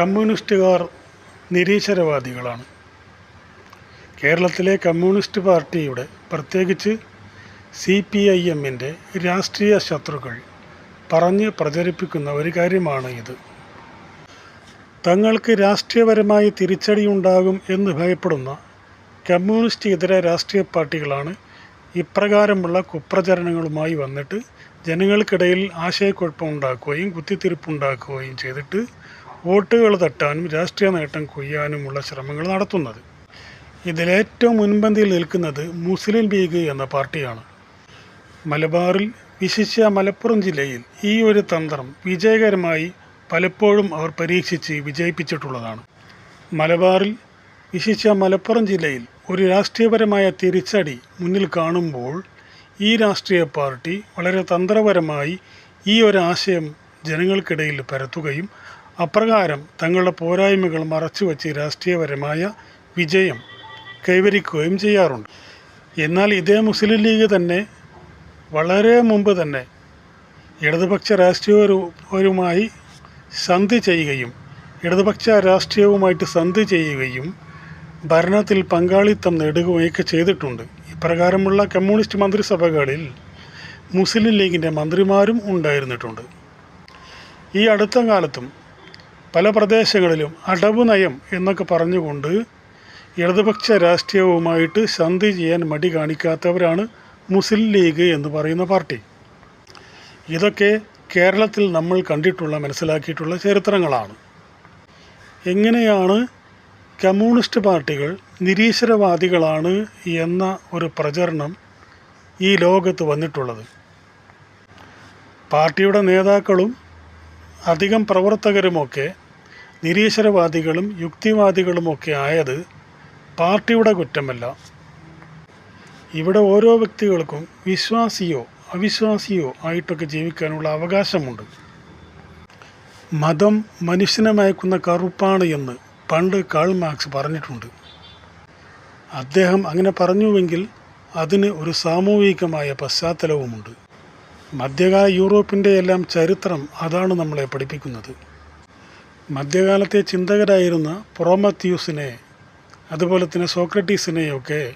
കമ്മ്യൂണിസ്റ്റുകാർ നിരീശ്വരവാദികളാണ്. കേരളത്തിലെ കമ്മ്യൂണിസ്റ്റ് പാർട്ടിയുടെ പ്രത്യേകിച്ച് സി പി ഐ എമ്മിന്റെ രാഷ്ട്രീയ ശത്രുക്കൾ പറഞ്ഞ് പ്രചരിപ്പിക്കുന്ന ഒരു കാര്യമാണ് ഇത്. തങ്ങൾക്ക് രാഷ്ട്രീയപരമായി തിരിച്ചടിയുണ്ടാകും എന്ന് ഭയപ്പെടുന്ന കമ്മ്യൂണിസ്റ്റ് ഇതര രാഷ്ട്രീയ പാർട്ടികളാണ് ഇപ്രകാരമുള്ള കുപ്രചരണങ്ങളുമായി വന്നിട്ട് ജനങ്ങൾക്കിടയിൽ ആശയക്കുഴപ്പമുണ്ടാക്കുകയും കുത്തിത്തിരിപ്പുണ്ടാക്കുകയും ചെയ്തിട്ട് വോട്ടുകൾ തട്ടാനും രാഷ്ട്രീയ നേട്ടം കൊയ്യാനുമുള്ള ശ്രമങ്ങൾ നടത്തുന്നത്. ഇതിലേറ്റവും മുൻപന്തിയിൽ നിൽക്കുന്നത് മുസ്ലിം ലീഗ് എന്ന പാർട്ടിയാണ്. മലബാറിൽ വിശിഷ്യ മലപ്പുറം ജില്ലയിൽ ഈ ഒരു തന്ത്രം വിജയകരമായി പലപ്പോഴും അവർ പരീക്ഷിച്ച് വിജയിപ്പിച്ചിട്ടുള്ളതാണ്. മലബാറിൽ വിശിഷ്യ മലപ്പുറം ജില്ലയിൽ ഒരു രാഷ്ട്രീയപരമായ തിരിച്ചടി മുന്നിൽ കാണുമ്പോൾ ഈ രാഷ്ട്രീയ പാർട്ടി വളരെ തന്ത്രപരമായി ഈ ഒരു ആശയം ജനങ്ങൾക്കിടയിൽ പരത്തുകയും അപ്രകാരം തങ്ങളുടെ പോരായ്മകൾ മറച്ചുവെച്ച് രാഷ്ട്രീയപരമായ വിജയം കൈവരിക്കുകയും ചെയ്യാറുണ്ട്. എന്നാൽ ഇതേ മുസ്ലിം ലീഗ് തന്നെ വളരെ മുമ്പ് തന്നെ ഇടതുപക്ഷ രാഷ്ട്രീയവുമായി സന്ധി ചെയ്യുകയും ഇടതുപക്ഷ രാഷ്ട്രീയവുമായിട്ട് സന്ധി ചെയ്യുകയും ഭരണത്തിൽ പങ്കാളിത്തം നേടുകയൊക്കെ ചെയ്തിട്ടുണ്ട്. ഇപ്രകാരമുള്ള കമ്മ്യൂണിസ്റ്റ് മന്ത്രിസഭകളിൽ മുസ്ലിം ലീഗിന്റെ മന്ത്രിമാരും ഉണ്ടായിരുന്നിട്ടുണ്ട്. ഈ അടുത്ത കാലത്തും പല പ്രദേശങ്ങളിലും അടവ് നയം എന്നൊക്കെ പറഞ്ഞുകൊണ്ട് ഇടതുപക്ഷ രാഷ്ട്രീയവുമായിട്ട് സന്ധി ചെയ്യാൻ മടി കാണിക്കാത്തവരാണ് മുസ്ലിം ലീഗ് എന്ന് പറയുന്ന പാർട്ടി. ഇതൊക്കെ കേരളത്തിൽ നമ്മൾ കണ്ടിട്ടുള്ള മനസ്സിലാക്കിയിട്ടുള്ള ചരിത്രങ്ങളാണ്. എങ്ങനെയാണ് കമ്മ്യൂണിസ്റ്റ് പാർട്ടികൾ നിരീശ്വരവാദികളാണ് എന്ന ഒരു പ്രചരണം ഈ ലോകത്ത് വന്നിട്ടുള്ളത്? പാർട്ടിയുടെ നേതാക്കളും അധികം പ്രവർത്തകരുമൊക്കെ നിരീശ്വരവാദികളും യുക്തിവാദികളുമൊക്കെ ആയത് പാർട്ടിയുടെ കുറ്റമല്ല. ഇവിടെ ഓരോ വ്യക്തികൾക്കും വിശ്വാസിയോ അവിശ്വാസിയോ ആയിട്ടൊക്കെ ജീവിക്കാനുള്ള അവകാശമുണ്ട്. മതം മനുഷ്യനെ മയക്കുന്ന കറുപ്പാണ് എന്ന് പണ്ട് കാൾ മാർക്സ് പറഞ്ഞിട്ടുണ്ട്. അദ്ദേഹം അങ്ങനെ പറഞ്ഞുവെങ്കിൽ അതിന് ഒരു സാമൂഹികമായ പശ്ചാത്തലവുമുണ്ട്. മധ്യകാല യൂറോപ്പിന്റെ എല്ലാം ചരിത്രം അതാണ് നമ്മളെ പഠിപ്പിക്കുന്നത്. മധ്യകാലത്തെ ചിന്തകരായിരുന്ന പ്രൊമത്യൂസിനെ അതുപോലെ തന്നെ സോക്രട്ടീസിനെയൊക്കെ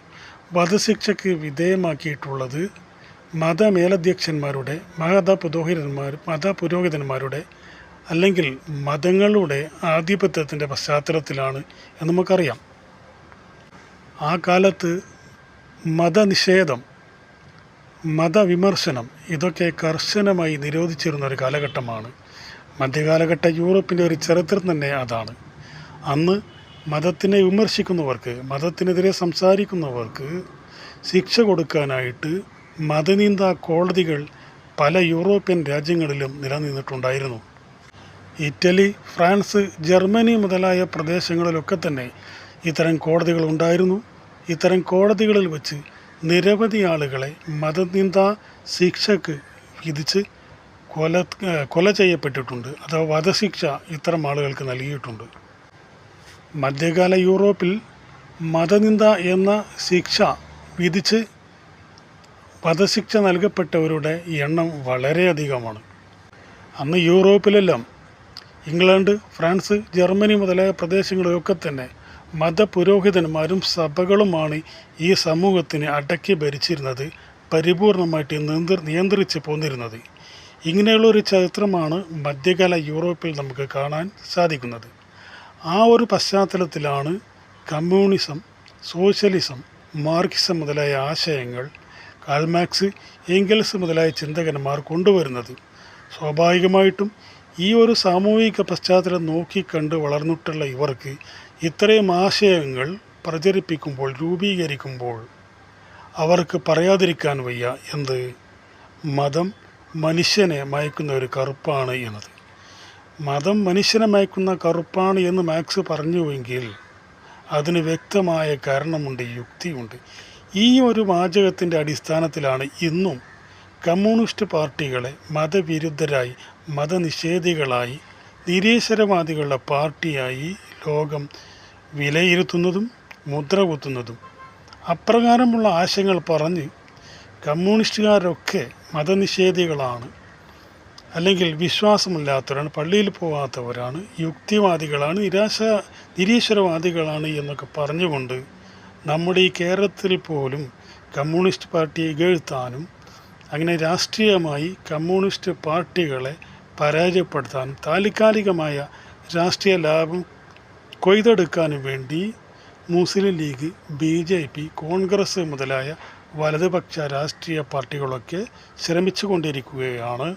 വധശിക്ഷയ്ക്ക് വിധേയമാക്കിയിട്ടുള്ളത് മതമേലധ്യക്ഷന്മാരുടെ മത പുരോഹിതന്മാർ മതപുരോഹിതന്മാരുടെ അല്ലെങ്കിൽ മതങ്ങളുടെ ആധിപത്യത്തിന്റെ പശ്ചാത്തലത്തിലാണ് എന്ന് നമുക്കറിയാം. ആ കാലത്ത് മതനിഷേധം മതവിമർശനം ഇതൊക്കെ കർശനമായി നിരോധിച്ചിരുന്ന ഒരു കാലഘട്ടമാണ്. മധ്യകാലഘട്ട യൂറോപ്പിന്റെ ഒരു ചരിത്രം തന്നെ അതാണ്. അന്ന് മതത്തിനെ വിമർശിക്കുന്നവർക്ക് മതത്തിനെതിരെ സംസാരിക്കുന്നവർക്ക് ശിക്ഷ കൊടുക്കാനായിട്ട് മതനിന്ദ കോടതികൾ പല യൂറോപ്യൻ രാജ്യങ്ങളിലും നിലനിന്നിട്ടുണ്ടായിരുന്നു. ഇറ്റലി ഫ്രാൻസ് ജർമ്മനി മുതലായ പ്രദേശങ്ങളിലൊക്കെ തന്നെ ഇത്തരം കോടതികൾ ഉണ്ടായിരുന്നു. ഇത്തരം കോടതികളിൽ വെച്ച് നിരവധി ആളുകളെ മതനിന്ദ ശിക്ഷക്ക് വിധിച്ച് കൊല കൊല ചെയ്യപ്പെട്ടിട്ടുണ്ട് അഥവാ വധശിക്ഷ ഇത്തരം ആളുകൾക്ക് നൽകിയിട്ടുണ്ട്. മധ്യകാല യൂറോപ്പിൽ മതനിന്ദ എന്ന ശിക്ഷ വിധിച്ച് വധശിക്ഷ നൽകപ്പെട്ടവരുടെ എണ്ണം വളരെയധികമാണ്. അന്ന് യൂറോപ്പിലെല്ലാം ഇംഗ്ലണ്ട് ഫ്രാൻസ് ജർമ്മനി മുതലായ പ്രദേശങ്ങളിലൊക്കെ തന്നെ മതപുരോഹിതന്മാരും സഭകളുമാണ് ഈ സമൂഹത്തിന് അടക്കി ഭരിച്ചിരുന്നത് പരിപൂർണമായിട്ട് നിയന്ത്ര നിയന്ത്രിച്ച് പോന്നിരുന്നത്. ഇങ്ങനെയുള്ള ഒരു ചരിത്രമാണ് മധ്യകാല യൂറോപ്പിൽ നമുക്ക് കാണാൻ സാധിക്കുന്നത്. ആ ഒരു പശ്ചാത്തലത്തിലാണ് കമ്മ്യൂണിസം സോഷ്യലിസം മാർക്സിസം മുതലായ ആശയങ്ങൾ കാൽമാക്സ് എംഗൽസ് മുതലായ ചിന്തകന്മാർ കൊണ്ടുവരുന്നത്. സ്വാഭാവികമായിട്ടും ഈ ഒരു സാമൂഹിക പശ്ചാത്തലം നോക്കിക്കണ്ട് വളർന്നിട്ടുള്ള ഇവർക്ക് ഇത്രയും ആശയങ്ങൾ പ്രചരിപ്പിക്കുമ്പോൾ രൂപീകരിക്കുമ്പോൾ അവർക്ക് പറയാതിരിക്കാൻ വയ്യ. എന്ത്? മതം മനുഷ്യനെ മയക്കുന്ന ഒരു കറുപ്പാണ് എന്നത്. മതം മനുഷ്യനെ മയക്കുന്ന കറുപ്പാണ് എന്ന് മാക്സ് പറഞ്ഞുവെങ്കിൽ അതിന് വ്യക്തമായ കാരണമുണ്ട് യുക്തിയുണ്ട്. ഈ ഒരു വാചകത്തിന്റെ അടിസ്ഥാനത്തിലാണ് ഇന്നും കമ്മ്യൂണിസ്റ്റ് പാർട്ടികളെ മതവിരുദ്ധരായി മതനിഷേധികളായി നിരീശ്വരവാദികളുടെ പാർട്ടിയായി ലോകം വിലയിരുത്തുന്നതും മുദ്ര കുത്തുന്നതും അപ്രകാരമുള്ള ആശയങ്ങൾ പറഞ്ഞ് കമ്മ്യൂണിസ്റ്റുകാരൊക്കെ മതനിഷേധികളാണ്. അല്ലെങ്കിൽ വിശ്വാസമില്ലാത്തവരാണ് പള്ളിയിൽ പോകാത്തവരാണ് യുക്തിവാദികളാണ് നിരാശ നിരീശ്വരവാദികളാണ് എന്നൊക്കെ പറഞ്ഞുകൊണ്ട് നമ്മുടെ ഈ കേരളത്തിൽ പോലും കമ്മ്യൂണിസ്റ്റ് പാർട്ടിയെ ഇകഴ്ത്താനും അങ്ങനെ രാഷ്ട്രീയമായി കമ്മ്യൂണിസ്റ്റ് പാർട്ടികളെ പരാജയപ്പെടുത്താനും താൽക്കാലികമായ രാഷ്ട്രീയ ലാഭം കൊയ്തെടുക്കാനും വേണ്ടി മുസ്ലിം ലീഗ് ബി കോൺഗ്രസ് മുതലായ വലതുപക്ഷ രാഷ്ട്രീയ പാർട്ടികളൊക്കെ ശ്രമിച്ചു കൊണ്ടിരിക്കുകയാണ്